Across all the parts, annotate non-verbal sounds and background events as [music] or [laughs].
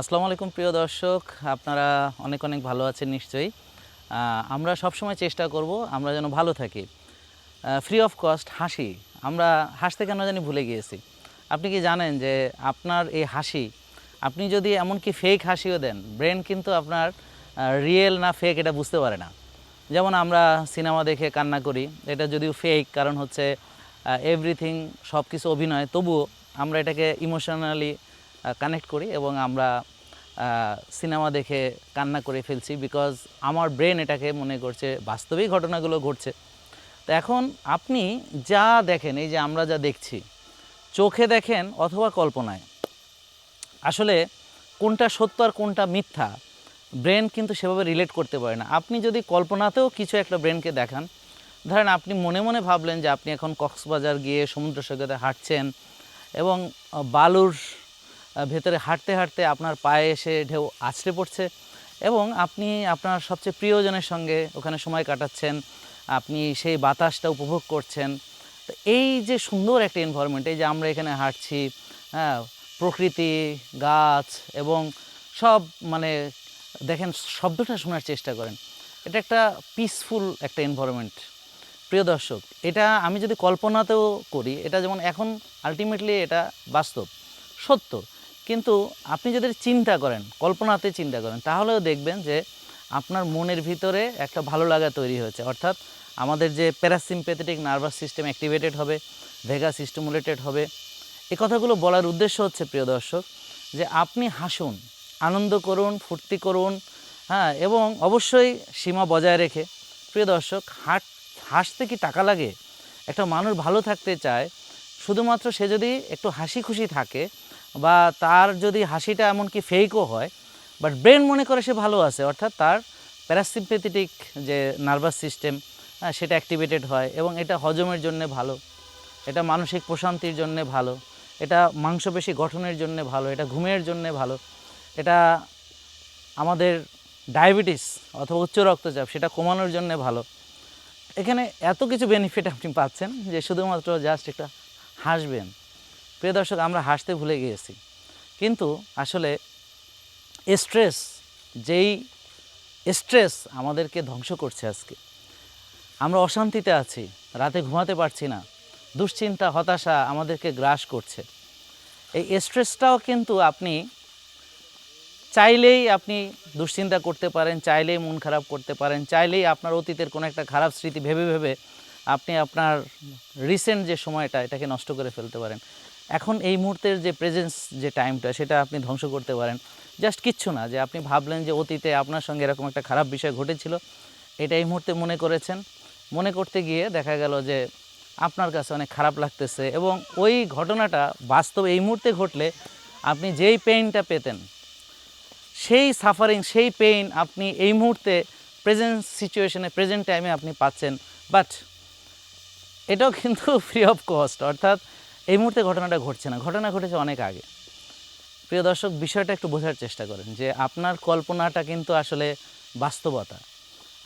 আসসালামু আলাইকুম, প্রিয় দর্শক। আপনারা অনেক অনেক ভালো আছেন নিশ্চয়ই। আমরা সবসময় চেষ্টা করব আমরা যেন ভালো থাকি। ফ্রি অফ কস্ট হাসি। আমরা হাসতে কেন জানি ভুলে গিয়েছি। আপনি কি জানেন যে আপনার এই হাসি, আপনি যদি এমনকি ফেক হাসিও দেন ব্রেন কিন্তু আপনার রিয়েল না ফেক এটা বুঝতে পারে না। যেমন আমরা সিনেমা দেখে কান্না করি, এটা যদিও ফেক কারণ হচ্ছে এভরিথিং সব কিছু অভিনয়, তবুও আমরা এটাকে ইমোশনালি কানেক্ট করি এবং আমরা সিনেমা দেখে কান্না করে ফেলছি বিকজ আমার ব্রেন এটাকে মনে করছে বাস্তবিক ঘটনাগুলো ঘটছে। তো এখন আপনি যা দেখেন, এই যে আমরা যা দেখছি, চোখে দেখেন অথবা কল্পনায়, আসলে কোনটা সত্য আর কোনটা মিথ্যা ব্রেন কিন্তু সেভাবে রিলেট করতে পারে না। আপনি যদি কল্পনাতেও কিছু একটা ব্রেনকে দেখান, ধরেন আপনি মনে মনে ভাবলেন যে আপনি এখন কক্সবাজার গিয়ে সমুদ্র সৈকতে হাঁটছেন এবং বালুর ভেতরে হাঁটতে হাঁটতে আপনার পায়ে এসে ঢেউ আছড়ে পড়ছে এবং আপনি আপনার সবচেয়ে প্রিয়জনের সঙ্গে ওখানে সময় কাটাচ্ছেন, আপনি সেই বাতাসটা উপভোগ করছেন। তো এই যে সুন্দর একটা এনভায়রনমেন্ট এই যে আমরা এখানে হাঁটছি হ্যাঁ প্রকৃতি, গাছ এবং সব মানে দেখেন শব্দটা শোনার চেষ্টা করেন। এটা একটা পিসফুল একটা এনভায়রনমেন্ট প্রিয় দর্শক, এটা আমি যদি কল্পনাতেও করি, এটা যেমন এখন আলটিমেটলি এটা বাস্তব। সত্য। কিন্তু আপনি যদি চিন্তা করেন, কল্পনাতে চিন্তা করেন, তাহলেও দেখবেন যে আপনার মনের ভিতরে একটা ভালো লাগা তৈরি হয়েছে। অর্থাৎ আমাদের যে প্যারাসিম্পেথেটিক নার্ভাস সিস্টেম অ্যাক্টিভেটেড হবে ভেগা সিস্টেমুলেটেড হবে এই কথাগুলো বলার উদ্দেশ্য হচ্ছে, প্রিয় দর্শক, যে আপনি হাসুন, আনন্দ করুন, ফুর্তি করুন হ্যাঁ এবং অবশ্যই সীমা বজায় রেখে, প্রিয় দর্শক, হাট, হাসতে কি টাকা লাগে? একটা মানুষ ভালো থাকতে চায়, শুধুমাত্র সে যদি একটু হাসি খুশি থাকে বা তার যদি হাসিটা এমনকি ফেকও হয় বাট ব্রেন মনে করে সে ভালো আছে, অর্থাৎ তার প্যারাসিম্পেথেটিক যে নার্ভাস সিস্টেম সেটা অ্যাক্টিভেটেড হয় এবং এটা হজমের জন্য ভালো, এটা মানসিক প্রশান্তির জন্য ভালো, এটা মাংসপেশি গঠনের জন্য ভালো, এটা ঘুমের জন্য ভালো, এটা আমাদের ডায়াবেটিস অথবা উচ্চ রক্তচাপ, সেটা কমানোর জন্য ভালো। এখানে এত কিছু বেনিফিট আপনি পাচ্ছেন যে শুধুমাত্র জাস্ট একটা হাসবেন। প্রিয় দর্শক, আমরা হাসতে ভুলে গিয়েছি। কিন্তু আসলে স্ট্রেস যেই স্ট্রেস আমাদেরকে ধ্বংস করছে আজকে, আমরা অশান্তিতে আছি, রাতে ঘুমাতে পারছি না, দুশ্চিন্তা, হতাশা আমাদেরকে গ্রাস করছে। এই স্ট্রেসটাও কিন্তু আপনি চাইলেই আপনি দুশ্চিন্তা করতে পারেন, চাইলেই মন খারাপ করতে পারেন, চাইলেই আপনার অতীতের কোনো একটা খারাপ স্মৃতি ভেবে ভেবে আপনি আপনার রিসেন্ট যে সময়টা, এটাকে নষ্ট করে ফেলতে পারেন। এখন এই মুহূর্তের যে প্রেজেন্স যে টাইমটা সেটা আপনি ধ্বংস করতে পারেন। জাস্ট কিচ্ছু না, যে আপনি ভাবলেন যে অতীতে আপনার সঙ্গে এরকম একটা খারাপ বিষয় ঘটেছিল, এটা এই মুহূর্তে মনে করেছেন। মনে করতে গিয়ে দেখা গেল যে আপনার কাছে অনেক খারাপ লাগতেছে এবং ওই ঘটনাটা বাস্তব এই মুহূর্তে ঘটলে আপনি যেই পেইনটা পেতেন, সেই সাফারিং সেই পেইন আপনি এই মুহূর্তে প্রেজেন্ট সিচুয়েশনে প্রেজেন্ট টাইমে আপনি পাচ্ছেন। বাট এটাও কিন্তু ফ্রি অফ কস্ট অর্থাৎ এই মুহূর্তে ঘটনাটা ঘটছে না। ঘটনা ঘটেছে অনেক আগে। প্রিয় দর্শক, বিষয়টা একটু বোঝার চেষ্টা করেন যে আপনার কল্পনাটা কিন্তু আসলে বাস্তবতা।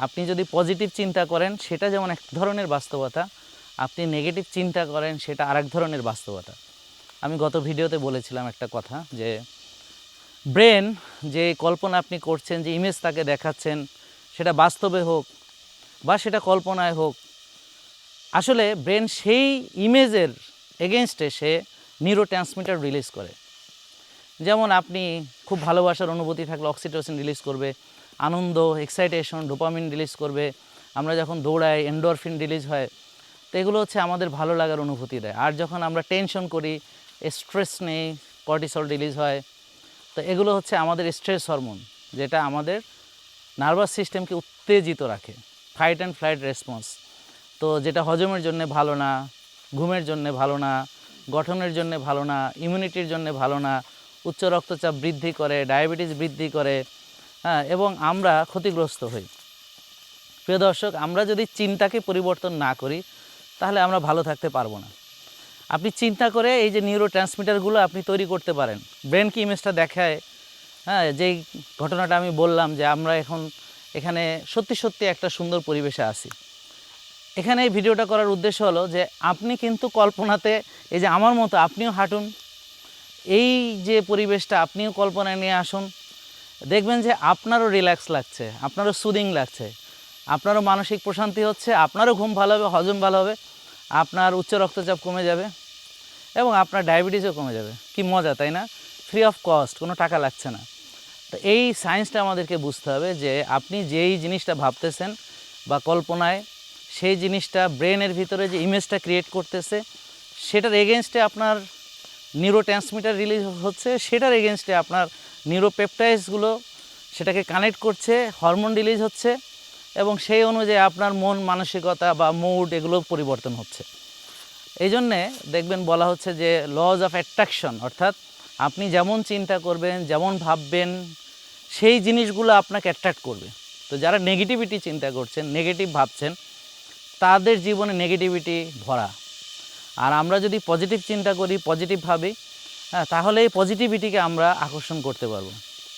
আপনি যদি পজিটিভ চিন্তা করেন, সেটা যেমন এক ধরনের বাস্তবতা, আপনি নেগেটিভ চিন্তা করেন, সেটা আরেক ধরনের বাস্তবতা। আমি গত ভিডিওতে বলেছিলাম একটা কথা যে ব্রেন যে কল্পনা আপনি করছেন, যে ইমেজ তাকে দেখাচ্ছেন, সেটা বাস্তবে হোক বা সেটা কল্পনায় হোক, আসলে ব্রেন সেই ইমেজের এগেনস্টে সে নিউরো ট্রান্সমিটার রিলিজ করে। যেমন আপনি খুব ভালোবাসার অনুভূতি থাকলে অক্সিটোসিন রিলিজ করবে, আনন্দ এক্সাইটেশন ডোপামিন রিলিজ করবে, আমরা যখন দৌড়াই এন্ডোরফিন রিলিজ হয়, তো এগুলো হচ্ছে আমাদের ভালো লাগার অনুভূতি দেয়। আর যখন আমরা টেনশন করি স্ট্রেস নেই কর্টিসল রিলিজ হয়, তো এগুলো হচ্ছে আমাদের স্ট্রেস হরমোন যেটা আমাদের নার্ভাস সিস্টেমকে উত্তেজিত রাখে। ফাইট অ্যান্ড ফ্লাইট রেসপন্স তো যেটা হজমের জন্য ভালো না ঘুমের জন্য ভালো না, গঠনের জন্য ভালো না ইমিউনিটির জন্য ভালো না, উচ্চ রক্তচাপ বৃদ্ধি করে ডায়াবেটিস বৃদ্ধি করে হ্যাঁ এবং আমরা ক্ষতিগ্রস্ত হই। প্রিয় দর্শক, আমরা যদি চিন্তাকে পরিবর্তন না করি, তাহলে আমরা ভালো থাকতে পারব না। আপনি চিন্তা করে এই যে নিউরো ট্রান্সমিটারগুলো আপনি তৈরি করতে পারেন ব্রেন কি ইমেজটা দেখায় হ্যাঁ যেই ঘটনাটা আমি বললাম যে আমরা এখন এখানে সত্যি সত্যি একটা সুন্দর পরিবেশে আছি। এখানে এই ভিডিওটা করার উদ্দেশ্য হলো যে আপনি কিন্তু কল্পনাতে, এই যে আমার মতো আপনিও হাঁটুন, এই যে পরিবেশটা আপনিও কল্পনায় নিয়ে আসুন, দেখবেন যে আপনারও রিল্যাক্স লাগছে, আপনারও সুদিং লাগছে, আপনারও মানসিক প্রশান্তি হচ্ছে, আপনারও ঘুম ভালো হবে, হজম ভালো হবে, আপনার উচ্চ রক্তচাপ কমে যাবে এবং আপনার ডায়াবেটিসও কমে যাবে। কি মজা, তাই না? ফ্রি অফ কস্ট কোনো টাকা লাগছে না। তো এই সায়েন্সটা আমাদেরকে বুঝতে হবে যে আপনি যেই জিনিসটা ভাবতেছেন বা কল্পনায় সেই জিনিসটা ব্রেনের ভিতরে যে ইমেজটা ক্রিয়েট করতেছে, সেটার এগেনস্টে আপনার নিউরো ট্রান্সমিটার রিলিজ হচ্ছে, সেটার এগেনস্টে আপনার নিউরোপেপটাইজগুলো সেটাকে কানেক্ট করছে হরমোন রিলিজ হচ্ছে এবং সেই অনুযায়ী আপনার মন মানসিকতা বা মুড এগুলো পরিবর্তন হচ্ছে। এই জন্যে দেখবেন বলা হচ্ছে যে লজ অফ অ্যাট্রাকশন অর্থাৎ আপনি যেমন চিন্তা করবেন, যেমন ভাববেন, সেই জিনিসগুলো আপনাকে অ্যাট্রাক্ট করবে। তো যারা নেগেটিভিটি চিন্তা করছেন নেগেটিভ ভাবছেন তাদের জীবনে নেগেটিভিটি ভরা। আর আমরা যদি পজিটিভ চিন্তা করি পজিটিভ ভাবি হ্যাঁ তাহলে এই পজিটিভিটিকে আমরা আকর্ষণ করতে পারব।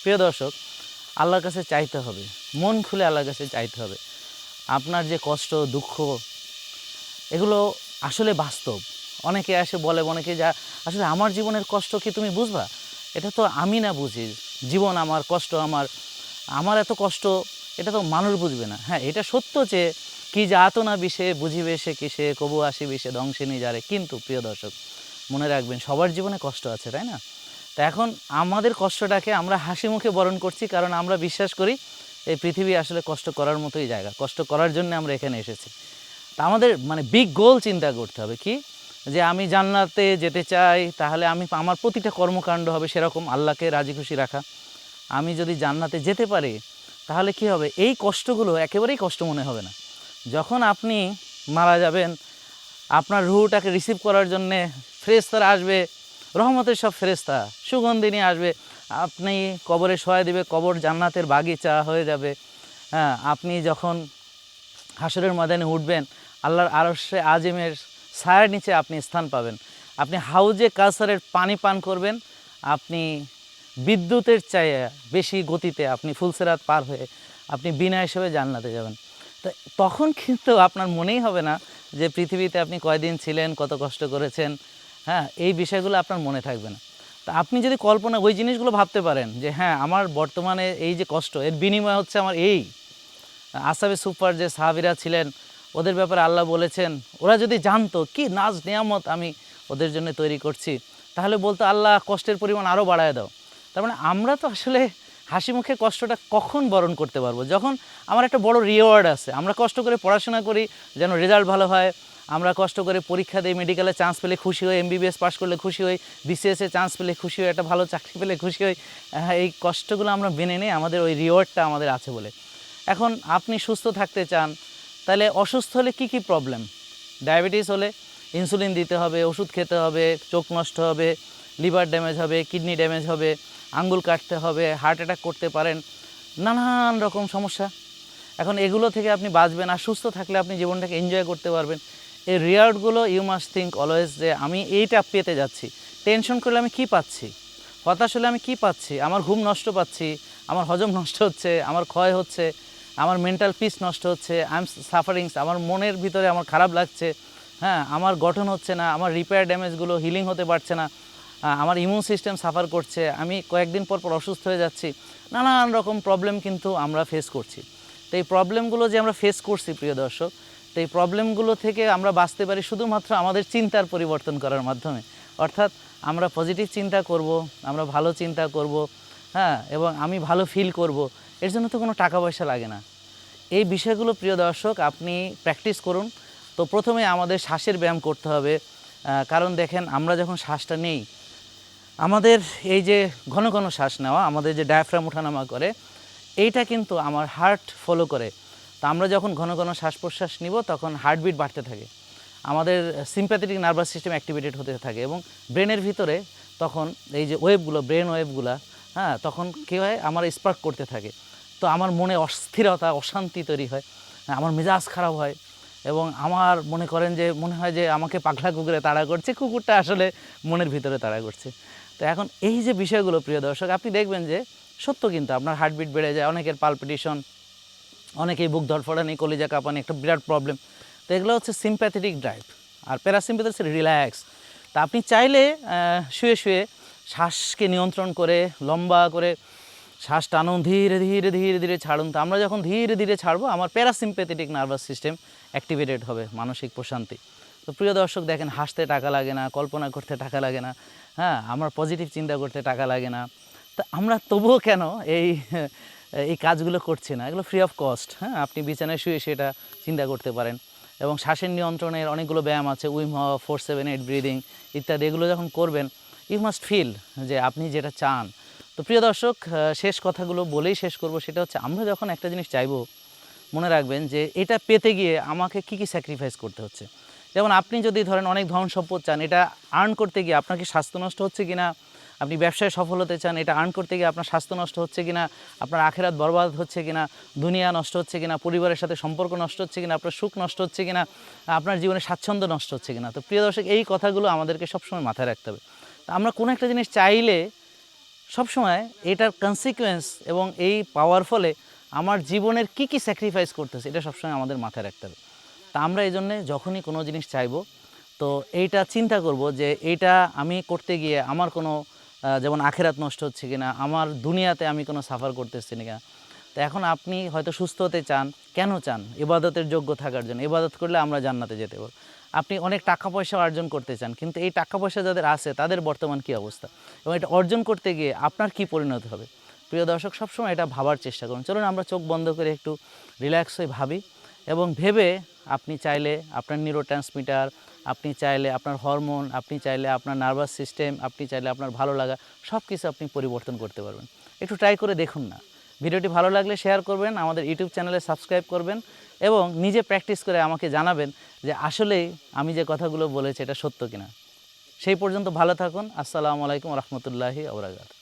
প্রিয় দর্শক, আল্লাহর কাছে চাইতে হবে। মন খুলে আল্লাহর কাছে চাইতে হবে। আপনার যে কষ্ট, দুঃখ, এগুলো আসলে বাস্তব। অনেকে আসে বলে, অনেকে যা, আসলে আমার জীবনের কষ্ট কি তুমি বুঝবা? এটা তো আমি না বুঝি। জীবন আমার, কষ্ট আমার। আমার এত কষ্ট, এটা তো মানুষ বুঝবে না। হ্যাঁ এটা সত্য যে কি যাত না বিষে, বুঝিবে সে কিসে কবু আসি বিষে ধ্বংসিনী যারে। কিন্তু প্রিয় দর্শক, মনে রাখবেন, সবার জীবনে কষ্ট আছে, তাই না? তা এখন আমাদের কষ্টটাকে আমরা হাসি মুখে বরণ করছি, কারণ আমরা বিশ্বাস করি, এই পৃথিবী আসলে কষ্ট করার মতোই জায়গা। কষ্ট করার জন্য আমরা এখানে এসেছি। তা আমাদের মানে বিগ গোল চিন্তা করতে হবে, কি? যে আমি জান্নাতে যেতে চাই, তাহলে আমি আমার প্রতিটা কর্মকাণ্ড হবে সেরকম, আল্লাহকে রাজি খুশি রাখা। আমি যদি জান্নাতে যেতে পারি, তাহলে কি হবে? এই কষ্টগুলো একেবারেই কষ্ট মনে হবে না। যখন আপনি মারা যাবেন, আপনার রুহটাকে রিসিভ করার জন্যে ফেরেস্তারা আসবে, রহমতের সব ফেরেস্তা সুগন্ধি নিয়ে আসবে, আপনি কবরে সহায় দিবে, কবর জান্নাতের বাগিচা হয়ে যাবে। হ্যাঁ আপনি যখন হাসরের ময়দানে উঠবেন, আল্লাহর আরশে আজিমের ছায়ার নিচে আপনি স্থান পাবেন। আপনি হাউজে কালসারের পানি পান করবেন, আপনি বিদ্যুতের চাইয়ে বেশি গতিতে আপনি ফুলসেরাত পার হয়ে আপনি বিনা হিসেবে জান্নাতে যাবেন। তখন কিন্তু আপনার মনেই হবে না যে পৃথিবীতে আপনি কয়দিন ছিলেন, কত কষ্ট করেছেন। হ্যাঁ এই বিষয়গুলো আপনার মনে থাকবে না। তা আপনি যদি কল্পনা, ওই জিনিসগুলো ভাবতে পারেন যে হ্যাঁ আমার বর্তমানে এই যে কষ্ট, এর বিনিময় হচ্ছে আমার এই। আসাবে সুপার যে সাহাবিরা ছিলেন, ওদের ব্যাপারে আল্লাহ বলেছেন, ওরা যদি জানতো কি নাজ নিয়ামত আমি ওদের জন্য তৈরি করছি, তাহলে বলতো, আল্লাহ, কষ্টের পরিমাণ আরও বাড়ায় দাও। তার মানে আমরা তো আসলে হাসি মুখে কষ্টটা কখন বরণ করতে পারব? যখন আমার একটা বড় রিওয়ার্ড আছে, আমরা কষ্ট করে পড়াশোনা করি, যেন রেজাল্ট ভালো হয়, আমরা কষ্ট করে পরীক্ষা দিই মেডিকেলে চান্স পেলে খুশি হই এমবিবিএস পাস করলে খুশি হই বিসিএসে চান্স পেলে খুশি হই, একটা ভালো চাকরি পেলে খুশি হই এই কষ্টগুলো আমরা মেনে নিই, আমাদের ওই রিওয়ার্ডটা আমাদের আছে বলে। এখন আপনি সুস্থ থাকতে চান, তাহলে অসুস্থ হলে কি কি প্রবলেম ডায়াবেটিস হলে ইনসুলিন দিতে হবে, ওষুধ খেতে হবে, চোখ নষ্ট হবে লিভার ড্যামেজ হবে কিডনি ড্যামেজ হবে আঙ্গুল কাটতে হবে হার্ট অ্যাটাক করতে পারেন, নানান রকম সমস্যা। এখন এগুলো থেকে আপনি বাঁচবেন আর সুস্থ থাকলে আপনি জীবনটাকে এনজয় করতে পারবেন। এই রিয়ার্ডগুলো ইউ মাস্ট থিঙ্ক অলওয়েজ যে আমি এইটা পেতে যাচ্ছি। টেনশন করলে আমি কি পাচ্ছি? হতাশ হলে আমি কি পাচ্ছি? আমার ঘুম নষ্ট পাচ্ছি, আমার হজম [laughs] নষ্ট হচ্ছে, আমার ক্ষয় হচ্ছে, আমার মেন্টাল পিস নষ্ট হচ্ছে আই এম সাফারিংস আমার মনের ভিতরে আমার খারাপ লাগছে হ্যাঁ আমার গঠন হচ্ছে না, আমার রিপেয়ার ড্যামেজগুলো হিলিং হতে পারছে না। আমার ইমিউন সিস্টেম সাফার করছে, আমি কয়েকদিন পর পর অসুস্থ হয়ে যাচ্ছি, নানান রকম প্রবলেম কিন্তু আমরা ফেস করছি। তো এই প্রবলেমগুলো যে আমরা ফেস করছি, প্রিয় দর্শক, তো এই প্রবলেমগুলো থেকে আমরা বাঁচতে পারি শুধুমাত্র আমাদের চিন্তার পরিবর্তন করার মাধ্যমে। অর্থাৎ আমরা পজিটিভ চিন্তা করব, আমরা ভালো চিন্তা করব হ্যাঁ এবং আমি ভালো ফিল করব, এর জন্য তো কোনো টাকা পয়সা লাগে না। এই বিষয়গুলো, প্রিয় দর্শক, আপনি প্র্যাকটিস করুন। তো প্রথমে আমাদের শ্বাসের ব্যায়াম করতে হবে। কারণ দেখেন, আমরা যখন শ্বাসটা নেই আমাদের এই যে ঘন ঘন শ্বাস নেওয়া আমাদের যে ডায়াফ্রাম ওঠানামা করে এইটা কিন্তু আমার হার্ট ফলো করে। তো আমরা যখন ঘন ঘন শ্বাস প্রশ্বাস নিব তখন হার্টবিট বাড়তে থাকে। আমাদের সিম্প্যাথেটিক নার্ভাস সিস্টেম অ্যাক্টিভেটেড হতে থাকে এবং ব্রেনের ভিতরে তখন এই যে ওয়েবগুলো ব্রেন ওয়েবগুলো হ্যাঁ তখন কী হয়? আমার স্পার্ক করতে থাকে। তো আমার মনে অস্থিরতা অশান্তি তৈরি হয়। হ্যাঁ, আমার মেজাজ খারাপ হয় এবং আমার মনে করেন যে মনে হয় যে আমাকে পাগলা কুকুরে তাড়া করছে। কুকুরটা আসলে মনের ভিতরে তাড়া করছে। তো এখন এই যে বিষয়গুলো, প্রিয় দর্শক, আপনি দেখবেন যে সত্য কিন্তু আপনার হার্টবিট বেড়ে যায়, অনেকের পালপিটিশন অনেকেই বুক ধরফড়ানি কলিজা কাঁপানি, একটা বিরাট প্রবলেম তো এগুলো হচ্ছে সিম্প্যাথেটিক ড্রাইভ আর প্যারাসিম্প্যাথিক হচ্ছে রিল্যাক্স তা আপনি চাইলে শুয়ে শুয়ে শ্বাসকে নিয়ন্ত্রণ করে, লম্বা করে শ্বাস টানুন, ধীরে ধীরে ধীরে ধীরে ছাড়ুন। তো আমরা যখন ধীরে ধীরে ছাড়বো, আমার প্যারাসিম্পেথেটিক নার্ভাস সিস্টেম অ্যাক্টিভেটেড হবে, মানসিক প্রশান্তি। তো প্রিয় দর্শক, দেখেন, হাসতে টাকা লাগে না, কল্পনা করতে টাকা লাগে না হ্যাঁ আমার পজিটিভ চিন্তা করতে টাকা লাগে না। তা আমরা তবুও কেন এই এই কাজগুলো করছি না? এগুলো ফ্রি অফ কস্ট হ্যাঁ আপনি বিছানায় শুয়ে সেটা চিন্তা করতে পারেন। এবং শ্বাসের নিয়ন্ত্রণের অনেকগুলো ব্যায়াম আছে উইম ফোর সেভেন এইট ব্রিদিং ইত্যাদি, এগুলো যখন করবেন ইউ মাস্ট ফিল যে আপনি যেটা চান। তো প্রিয় দর্শক শেষ কথাগুলো বলেই শেষ করব, সেটা হচ্ছে আমরা যখন একটা জিনিস চাইব, মনে রাখবেন যে এটা পেতে গিয়ে আমাকে কি কি স্যাক্রিফাইস করতে হচ্ছে? যেমন আপনি যদি ধরেন অনেক ধন সম্পদ চান, এটা আর্ন করতে গিয়ে আপনার কি স্বাস্থ্য নষ্ট হচ্ছে কিনা, আপনি ব্যবসায় সফল হতে চান, এটা আর্ন করতে গিয়ে আপনার স্বাস্থ্য নষ্ট হচ্ছে কিনা, আপনার আখেরাত বরবাদ হচ্ছে কিনা, দুনিয়া নষ্ট হচ্ছে কিনা, পরিবারের সাথে সম্পর্ক নষ্ট হচ্ছে কিনা, আপনার সুখ নষ্ট হচ্ছে কিনা, আপনার জীবনে স্বাচ্ছন্দ্য নষ্ট হচ্ছে কিনা। তো প্রিয় দর্শক, এই কথাগুলো আমাদেরকে সবসময় মাথায় রাখতে হবে। তো আমরা কোনো একটা জিনিস চাইলে সবসময় এটার কনসিকুয়েন্স এবং এই পাওয়ার ফলে আমার জীবনের কি কি স্যাক্রিফাইস করতেছে, এটা সবসময় আমাদের মাথায় রাখতে হবে। তা আমরা এই জন্যে যখনই কোনো জিনিস চাইব, তো এইটা চিন্তা করব যে এইটা আমি করতে গিয়ে আমার কোনো যেমন আখেরাত নষ্ট হচ্ছে কিনা, আমার দুনিয়াতে আমি কোনো সাফার করতেছি না তো এখন আপনি হয়তো সুস্থ হতে চান, কেন চান? ইবাদতের যোগ্য থাকার জন্য। ইবাদত করলে আমরা জান্নাতে যেতে পারব। আপনি অনেক টাকা পয়সা অর্জন করতে চান, কিন্তু এই টাকা পয়সা যাদের আছে, তাদের বর্তমান কী অবস্থা? এবং এটা অর্জন করতে গিয়ে আপনার কি পরিণত হবে? প্রিয় দর্শক, সবসময় এটা ভাবার চেষ্টা করুন। চলুন আমরা চোখ বন্ধ করে একটু রিল্যাক্স হয়ে ভাবি এবং ভেবে আপনি চাইলে আপনার নিউরো ট্রান্সমিটার আপনি চাইলে আপনার হরমোন আপনি চাইলে আপনার নার্ভাস সিস্টেম আপনি চাইলে আপনার ভালো লাগা সব কিছু আপনি পরিবর্তন করতে পারবেন। একটু ট্রাই করে দেখুন না। ভিডিওটি ভালো লাগলে শেয়ার করবেন, আমাদের ইউটিউব চ্যানেলে সাবস্ক্রাইব করবেন এবং নিজে প্র্যাকটিস করে আমাকে জানাবেন যে আসলেই আমি যে কথাগুলো বলেছি এটা সত্য কিনা। সেই পর্যন্ত ভালো থাকুন। আসসালামু আলাইকুম রহমতুল্লাহি আবরাকাত